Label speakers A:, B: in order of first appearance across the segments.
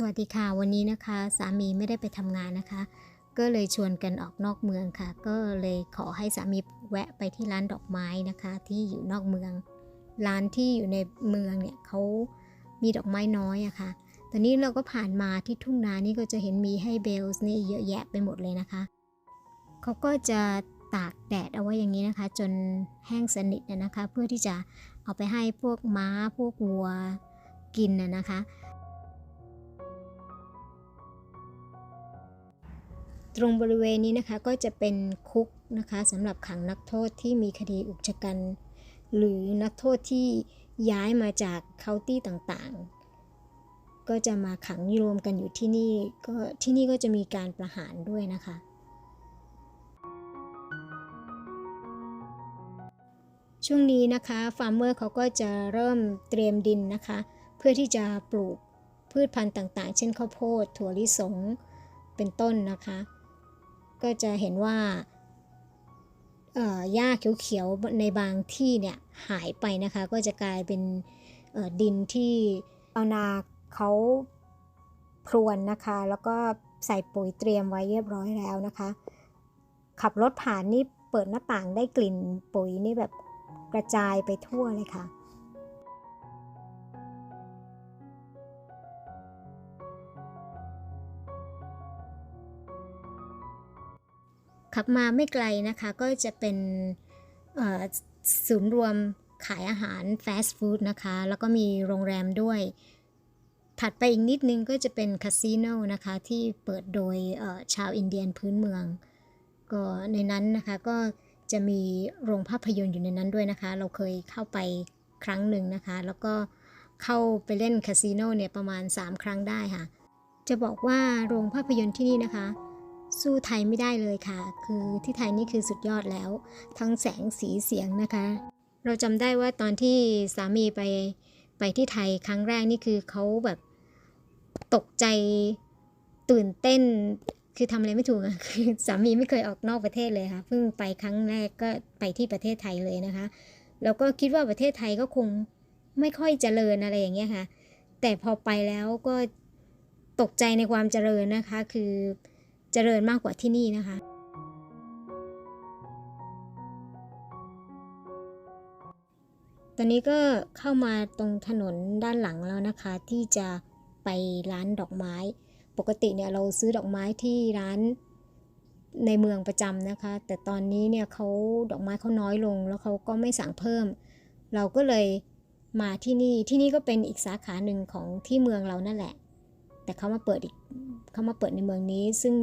A: สวัสดีค่ะ วันนี้นะคะ สามีไม่ได้ไปทำงานนะคะ ก็เลยชวนกันออกนอกเมืองค่ะ ก็เลยขอให้สามีแวะไปที่ร้านดอกไม้นะคะ ที่อยู่นอกเมือง ร้านที่อยู่ในเมืองเนี่ยเขามีดอกไม้น้อยอะค่ะตอนนี้เราก็ผ่านมาที่ทุ่งนานี่ก็จะเห็นมีให้เบลส์นี่เยอะแยะไปหมดเลยนะคะเขาก็จะตากแดดเอาไว้อย่างนี้นะคะ จนแห้งสนิทนะนะคะ เพื่อที่จะเอาไปให้พวกม้าพวกวัวกินนะนะคะ ตรงบริเวณนี้นะคะก็จะเป็นคุกนะคะสำหรับขังนักโทษที่มีคดีอุกชะกัน หรือนักโทษที่ย้ายมาจากเคาน์ตี้ต่างๆ ก็จะมาขังรวมกันอยู่ที่นี่ก็ที่นี่ก็จะมีการประหารด้วยนะคะ ช่วงนี้นะคะฟาร์มเมอร์เขาก็จะเริ่มเตรียมดินนะคะ เพื่อที่จะปลูกพืชพันธุ์ต่างๆ เช่นข้าวโพด ถั่วลิสง เป็นต้นนะคะ ก็จะเห็นว่าหญ้าเขียวๆในบางที่เนี่ยหายไปนะคะ ก็จะกลายเป็นดินที่เอานาเขาพรวนนะคะ แล้วก็ใส่ปุ๋ยเตรียมไว้เรียบร้อยแล้วนะคะ ขับรถผ่านนี่เปิดหน้าต่างได้กลิ่นปุ๋ยนี่แบบกระจายไปทั่วเลยค่ะ ขับมาไม่ไกลนะคะก็จะเป็นศูนย์รวมขายอาหารฟาสต์ฟู้ดนะคะ แล้วก็มีโรงแรมด้วย ถัดไปอีกนิดนึงก็จะเป็นคาสิโนนะคะ ที่เปิดโดยชาวอินเดียนพื้นเมือง ก็ในนั้นนะคะก็จะมีโรงภาพยนตร์อยู่ในนั้นด้วยนะคะ เราเคยเข้าไปครั้งหนึ่งนะคะ แล้วก็เข้าไปเล่นคาสิโนเนี่ยประมาณ 3 ครั้งได้ค่ะ จะบอกว่าโรงภาพยนตร์ที่นี่นะคะ สู้ไทยไม่ได้เลยค่ะ คือที่ไทยนี่คือสุดยอดแล้ว ทั้งแสงสีเสียงนะคะ เราจำได้ว่าตอนที่สามีไปไปที่ไทยครั้งแรกนี่คือเขาแบบตกใจตื่นเต้นคือทำอะไรไม่ถูกอะคือสามีไม่เคยออกนอกประเทศเลยค่ะเพิ่งไปครั้งแรกก็ไปที่ประเทศไทยเลยนะคะ แล้วก็คิดว่าประเทศไทยก็คงไม่ค่อยเจริญอะไรอย่างเงี้ยค่ะ แต่พอไปแล้วก็ตกใจในความเจริญนะคะ คือ เจริญมากกว่าที่นี่นะคะ ตอนนี้ก็เข้ามาตรงถนนด้านหลังแล้วนะคะ ที่จะไปร้านดอกไม้ ปกติเนี่ยเราซื้อดอกไม้ที่ร้านในเมืองประจำนะคะ แต่ตอนนี้เนี่ยเขาดอกไม้เขาน้อยลง แล้วเขาก็ไม่สั่งเพิ่ม เราก็เลยมาที่นี่ที่นี่ก็เป็นอีกสาขาหนึ่งของที่เมืองเรานั่นแหละ แต่เขามาเปิดอีก เขามาเปิดในเมืองนี้ ซึ่ง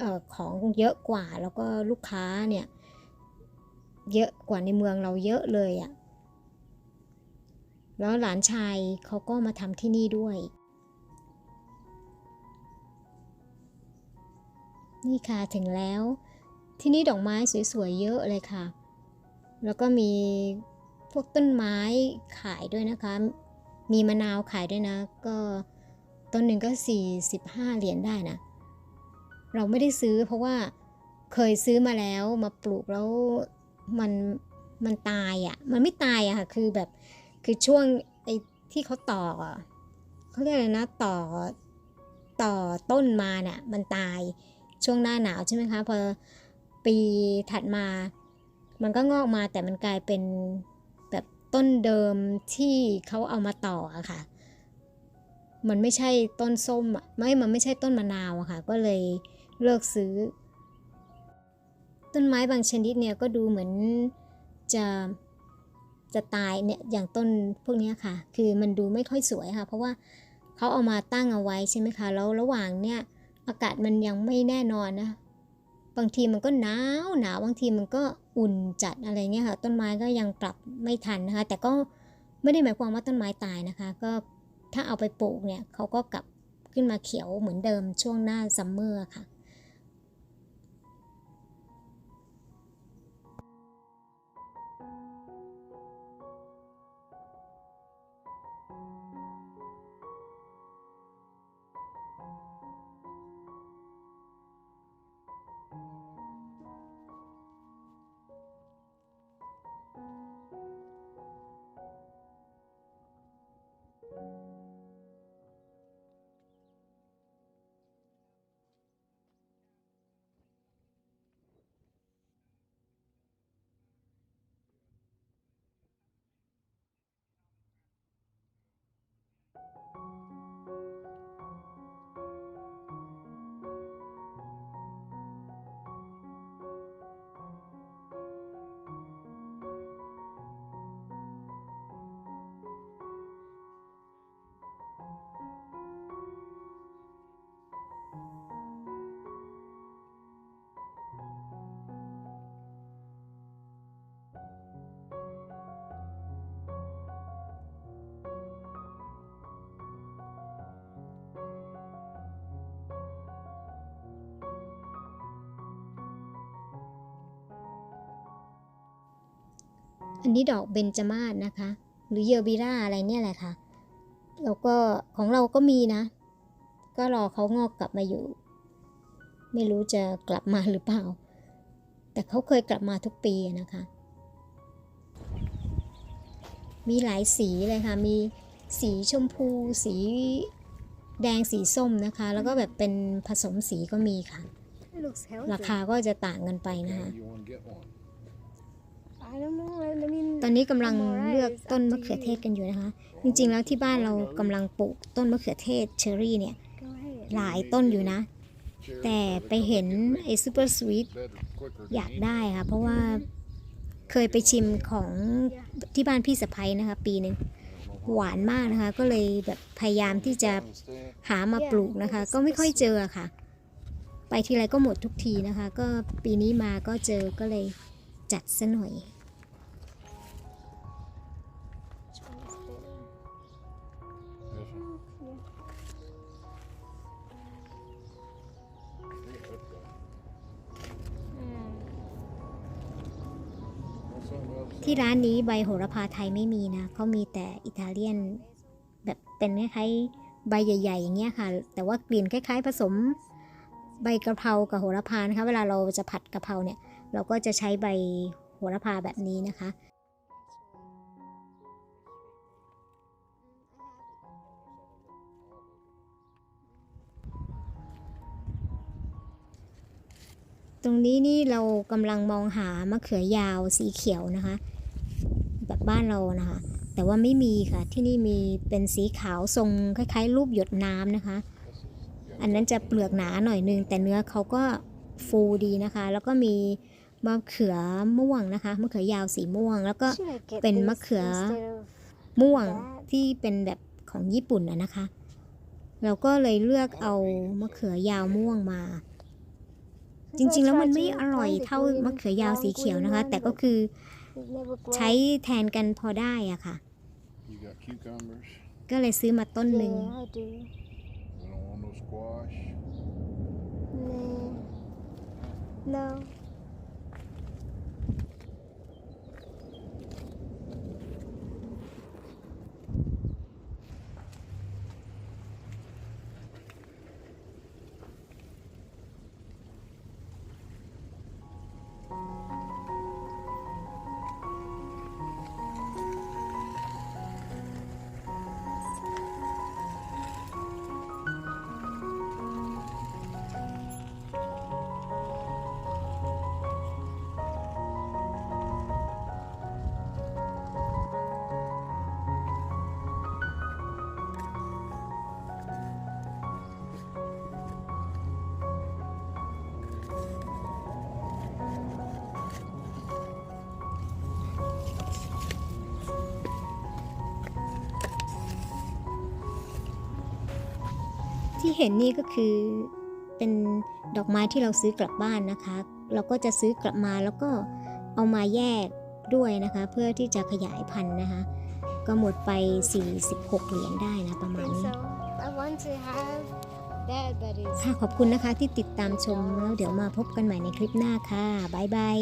A: ออของเยอะกว่าแล้วก็ลูกค้าเนี่ยเยอะกว่าในเมืองเราเยอะเลยอะ่ะแล้วหลานชายเขาก็มาทำที่นี่ด้วย นี่ค่ะถึงแล้ว ที่นี่ดอกไม้สวยๆเยอะเลยค่ะ แล้วก็มีพวกต้นไม้ขายด้วยนะคะ มีมะนาวขายด้วยนะ ก็ ต้นหนึ่งก็ 45 เหรียญได้นะ เราไม่ได้ซื้อเพราะว่าเคยซื้อมาแล้วมาปลูกแล้วมันมันตายอะ่ะ มันไม่ตายอะค่ะ คือแบบคือช่วงไอ้ที่เขาต่อเขาเรียกอะไรนะต่อต่อต้นมาเนี่ยมันตายช่วงหน้าหนาวใช่ไหมคะ พอปีถัดมา มันก็งอกมาแต่มันกลายเป็นแบบต้นเดิมที่เขาเอามาต่ออะค่ะ มันไม่ใช่ต้นส้มอะไม่ มันไม่ใช่ต้นมะนาวอะค่ะ ก็เลยเลิกซื้อ ต้นไม้บางชนิดเนี่ยก็ดูเหมือนจะจะตายเนี่ยอย่างต้นพวกนี้ค่ะ คือมันดูไม่ค่อยสวยค่ะ เพราะว่าเขาเอามาตั้งเอาไว้ใช่ไหมคะ แล้วระหว่างเนี่ยอากาศมันยังไม่แน่นอนนะ บางทีมันก็หนาวหนาวบางทีมันก็อุ่นจัดอะไรเงี้ยค่ะ ต้นไม้ก็ยังปรับไม่ทันนะคะ แต่ก็ไม่ได้หมายความว่าต้นไม้ตายนะคะ ก็ ถ้าเอาไปปลูกเนี่ยเขาก็กลับขึ้นมาเขียวเหมือนเดิมช่วงหน้าซัมเมอร์ค่ะ อันนี้ดอกเบญจมาศนะคะ หรือเยอร์บิราอะไรเนี่ยแหละค่ะ แล้วก็ของเราก็มีนะ ก็รอเขางอกกลับมาอยู่ ไม่รู้จะกลับมาหรือเปล่า แต่เขาเคยกลับมาทุกปีอะนะคะ มีหลายสีเลยค่ะ มีสีชมพู สีแดงสีส้มนะคะ แล้วก็แบบเป็นผสมสีก็มีค่ะ
B: It looks healthy.
A: ราคาก็จะต่างกันไปนะคะ ตอนนี้กำลังเลือกต้นมะเขือเทศกันอยู่นะคะ จริงๆแล้วที่บ้านเรากำลังปลูกต้นมะเขือเทศเชอรี่เนี่ยหลายต้นอยู่นะ แต่ไปเห็นไอ้ซูเปอร์สวีทอยากได้ค่ะเพราะว่าเคยไปชิมของที่บ้านพี่สะพ้ยนะคะ ปีหนึ่งหวานมากนะคะ ก็เลยแบบพยายามที่จะหามาปลูกนะคะ ก็ไม่ค่อยเจอค่ะ ไปทีไรก็หมดทุกทีนะคะ ก็ปีนี้มาก็เจอก็เลยจัดซะหน่อย ที่ร้านนี้ใบโหระพาไทยไม่มีนะเขามีแต่อิตาเลียนแบบเป็นคล้ายๆใบใหญ่ ๆ อย่างเงี้ยค่ะ แต่ว่ากลิ่นคล้าย ๆ ผสมใบกระเพรากับโหระพานะคะ เวลาเราจะผัดกระเพราเนี่ย เราก็จะใช้ใบโหระพาแบบนี้นะคะ ตรงนี้นี่เรากำลังมองหามะเขือยาวสีเขียวนะคะ แบบบ้านเรานะคะ แต่ว่าไม่มีค่ะ ที่นี่มีเป็นสีขาวทรงคล้าย ๆ รูปหยดน้ำนะคะ อันนั้นจะเปลือกหนาหน่อยนึง แต่เนื้อเขาก็ฟูดีนะคะ แล้วก็มีมะเขือม่วงนะคะมะเขือยาวสีม่วง แล้วก็เป็นมะเขือม่วงที่เป็นแบบของญี่ปุ่นนะคะ เราก็เลยเลือกเอามะเขือยาวม่วงมา จริงๆ แล้วมันไม่อร่อยเท่ามะเขือยาวสีเขียวนะคะ แต่ก็คือ
B: It never grows.
A: ใช้แทนกันพอได้อะค่ะ
C: You got cucumbers.
A: ก็เลยซื้อมาต้นหนึ่ง
B: Yeah, I do.
C: We don't want no squash.
B: Nah. No.
A: ที่เห็นนี่ก็คือเป็นดอกไม้ที่เราซื้อกลับบ้านนะคะ เราก็จะซื้อกลับมาแล้วก็เอามาแยกด้วยนะคะ เพื่อที่จะขยายพันธุ์นะคะ ก็หมดไป 46 เหรียญได้นะประมาณ
B: think
A: นี้
B: so. I want to have that, but it's
A: ค่ะขอบคุณนะคะที่ติดตามชมแล้วเดี๋ยวมาพบกันใหม่ในคลิปหน้าค่ะ บ๊ายบาย